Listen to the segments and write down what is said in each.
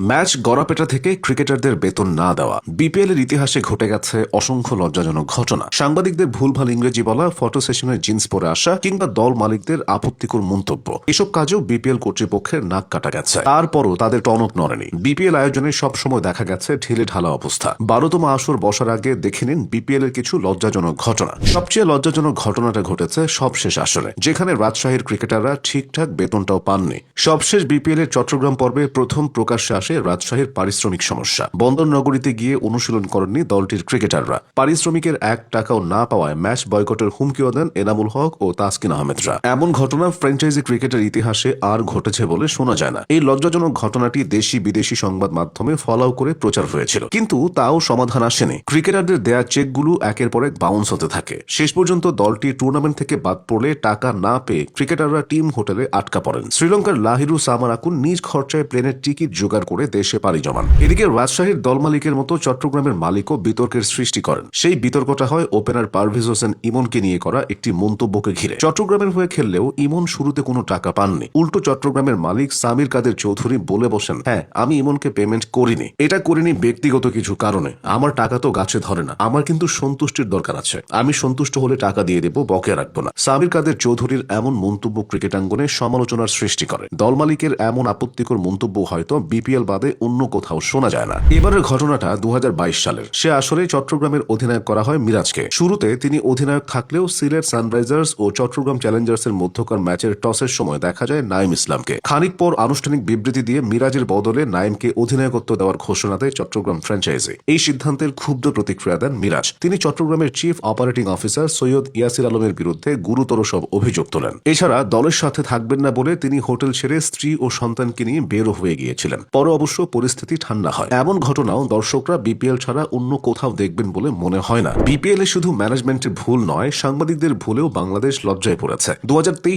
Match গড়াপেটা থেকে ক্রিকেটারদের বেতন না দেওয়া। বিপিএল এর ইতিহাসে ঘটে গেছে অসংখ্য লজ্জাজনক ঘটনা। সাংবাদিকদের ভুলভাল ইংরেজি বলা, ফটো সেশনের জিন্স পরে আসা কিংবা দল মালিকদের আপত্তিকর মন্তব্য, এসব কাজেও বিপিএল কর্তৃপক্ষের নাক কাটা গেছে। তারপরও তাদের টনক নড়েনি। বিপিএল আয়োজনে সবসময় দেখা গেছে ঢিলে ঢালা অবস্থা। বারোতম আসর বসার আগে দেখে নিন বিপিএল এর কিছু লজ্জাজনক ঘটনা। সবচেয়ে লজ্জাজনক ঘটনাটা ঘটেছে সবশেষ আসরে, যেখানে রাজশাহীর ক্রিকেটাররা ঠিকঠাক বেতনটাও পাননি। সবশেষ বিপিএল এর চট্টগ্রাম পর্বে প্রথম প্রকাশ্যে আসে রাজশাহীর পারিশ্রমিক সমস্যা। বন্দর নগরীতে গিয়ে অনুশীলন করেননি দলটির ক্রিকেটাররা। পারিশ্রমিকের এক টাকাও না পাওয়ায় ম্যাচ বয়কটের হুমকিও দেন এনামুল হক ও তাসকিন আহমেদরা। এমন ঘটনা ফ্র্যাঞ্চাইজি ক্রিকেটের ইতিহাসে আর ঘটেছে বলে শোনা যায় না। এই লজ্জাজনক ঘটনাটি দেশি বিদেশি সংবাদ মাধ্যমে ফলাও করে প্রচার হয়েছিল। কিন্তু তাও সমাধান আসেনি। ক্রিকেটারদের দেয়া চেকগুলো একের পর এক বাউন্স হতে থাকে। শেষ পর্যন্ত দলটি টুর্নামেন্ট থেকে বাদ পড়লে টাকা না পেয়ে ক্রিকেটাররা টিম হোটেলে আটকা পড়েন। শ্রীলঙ্কার লাহিরু সামারাকুন নিজ খরচায় প্লেনের টিকিট জোগাড় দেশে পাড়ি জমান। এদিকে রাজশাহীর দল মালিকের মতো চট্টগ্রামের মালিকও বিতর্কের সৃষ্টি করেন। সেই বিতর্কটা হয় ওপেনার পারভেজ হোসেন ইমনকে নিয়ে করা একটি মন্তব্যকে ঘিরে। চট্টগ্রামের হয়ে খেললেও ইমন শুরুতে কোনো টাকা পাননি। উল্টো চট্টগ্রামের মালিক সামির কাদের চৌধুরী বলে বসেন হ্যাঁ আমি ইমনকে পেমেন্ট করিনি। এটা করিনি ব্যক্তিগত কিছু কারণে। আমার টাকা তো গাছে ধরে না। আমার কিন্তু সন্তুষ্টির দরকার আছে। আমি সন্তুষ্ট হলে টাকা দিয়ে দেবো, বকেয়া রাখব না। সামির কাদের চৌধুরীর এমন মন্তব্য ক্রিকেট অঙ্গনে সমালোচনার সৃষ্টি করে। দল মালিকের এমন আপত্তিকর মন্তব্য হয়তো বিপিএল বাদে অন্য কোথাও শোনা যায় না। এবারের ঘটনাটা দু হাজার বাইশ সালের। সে আসলে চট্টগ্রামের অধিনায়ক করা হয় মিরাজকে। শুরুতে তিনি অধিনায়ক থাকলেও সিলেট সানরাইজার্স ও চট্টগ্রাম চ্যালেঞ্জার্সের মধ্যকার ম্যাচের টসের সময় দেখা যায় নাইম ইসলামকে। খানিক পর আনুষ্ঠানিক বিবৃতি দিয়ে মিরাজের বদলে নাইমকে অধিনায়কত্ব দেওয়ার ঘোষণা দেয় চট্টগ্রাম ফ্র্যাঞ্চাইজি। এই সিদ্ধান্তের ক্ষুব্ধ প্রতিক্রিয়া দেন মিরাজ। তিনি চট্টগ্রামের chief operating officer Syed Yasir আলমের বিরুদ্ধে গুরুতর সব অভিযোগ তোলেন। এছাড়া দলের সাথে থাকবেন না বলে তিনি হোটেল ছেড়ে স্ত্রী ও সন্তানকে নিয়ে বেরো হয়ে গিয়েছিলেন। পরে অবশ্য পরিস্থিতি ঠান্ডা হয়। এমন ঘটনাও দর্শকরা বিপিএল ছাড়া অন্য কোথাও দেখবেন বলে মনে হয় না। বিপিএল এ শুধু ম্যানেজমেন্টের ভুল নয়, সাংবাদিকদের ভুলেও বাংলাদেশ লজ্জায় পড়েছে। দু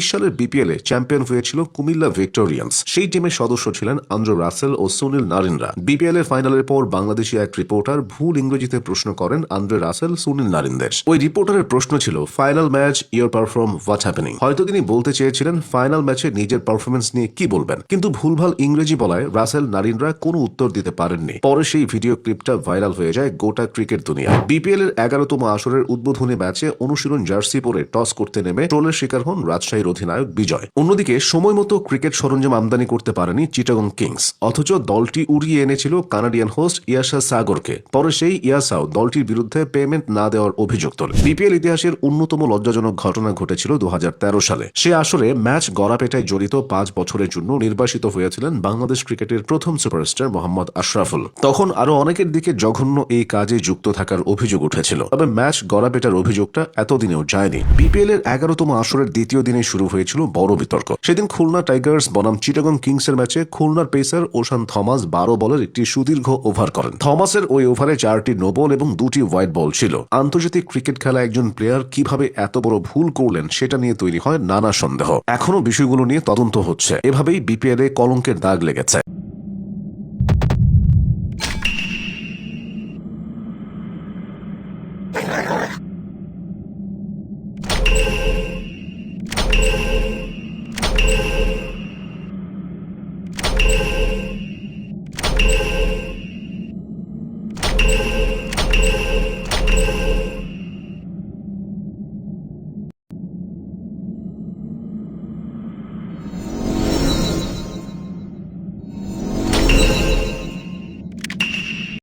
সালের বিপিএল এ চ্যাম্পিয়ন হয়েছিল কুমিল্লা ভিক্টোরিয়ান্স। সেই টিমের সদস্য ছিলেন আন্দ্র রাসেল ও সুনীল নারিনরা বিপিএল এর ফাইনালের পর বাংলাদেশি এক রিপোর্টার ভুল ইংরেজিতে প্রশ্ন করেন আন্দ্রে রাসেল, সুনীল নারিনদের। ওই রিপোর্টারের প্রশ্ন ছিল, final match your perform what happening? হয়তো তিনি বলতে চেয়েছিলেন, ফাইনাল ম্যাচে নিজের পারফরমেন্স নিয়ে কি বলবেন? কিন্তু ভুলভাল ইংরেজি বলায় রাসেল নারিনরা কোনো উত্তর দিতে পারেননি পরে সেই ভিডিও ক্লিপটা ভাইরাল হয়ে যায় গোটা ক্রিকেট দুনিয়া। বিপিএল এর এগারোতম আসরের উদ্বোধনী ম্যাচে অনুশীলন জার্সি পরে টস করতে নেমে ট্রোলের শিকার হন রাজশাহীর অধিনায়ক বিজয়। অন্যদিকে সময় মতো ক্রিকেট সরঞ্জাম আমদানি করতে পারেনি চিটাগং কিংস অথচ দলটি উড়িয়ে এনেছিল কানাডিয়ান হোস্ট ইয়াসা সাগরকে পরে সেই ইয়াসাও দলটির বিরুদ্ধে পেমেন্ট না দেওয়ার অভিযোগ তোলে। বিপিএল ইতিহাসের অন্যতম লজ্জাজনক ঘটনা ঘটেছিল দু হাজার তেরো সালে। সে আসরে ম্যাচ গড়াপেটায় জড়িত পাঁচ বছরের জন্য নির্বাসিত হয়েছিলেন বাংলাদেশ ক্রিকেটের প্রথম সুপারস্টার মোহাম্মদ আশরাফুল। তখন আরও অনেকের দিকে জঘন্য এই কাজে যুক্ত থাকার অভিযোগ উঠেছিল। তবে ম্যাচ গড়াপেটার অভিযোগটা এতদিনেও যায়নি। বিপিএল এর এগারোতম আসরের দ্বিতীয় দিনে শুরু হয়েছিল বড় বিতর্ক। সেদিন খুলনা টাইগার্স, বনাম চিটাগং কিংসের ম্যাচে খুলনার পেসার ওশান থমাস বারো বলের একটি সুদীর্ঘ ওভার করেন। থমাসের ওই ওভারে চারটি নো বল এবং দুটি হোয়াইট বল ছিল। আন্তর্জাতিক ক্রিকেট খেলা একজন প্লেয়ার কীভাবে এত বড় ভুল করলেন সেটা নিয়ে তৈরি হয় নানা সন্দেহ। এখনও বিষয়গুলো নিয়ে তদন্ত হচ্ছে। এভাবেই বিপিএল এ কলঙ্কের দাগ লেগেছে।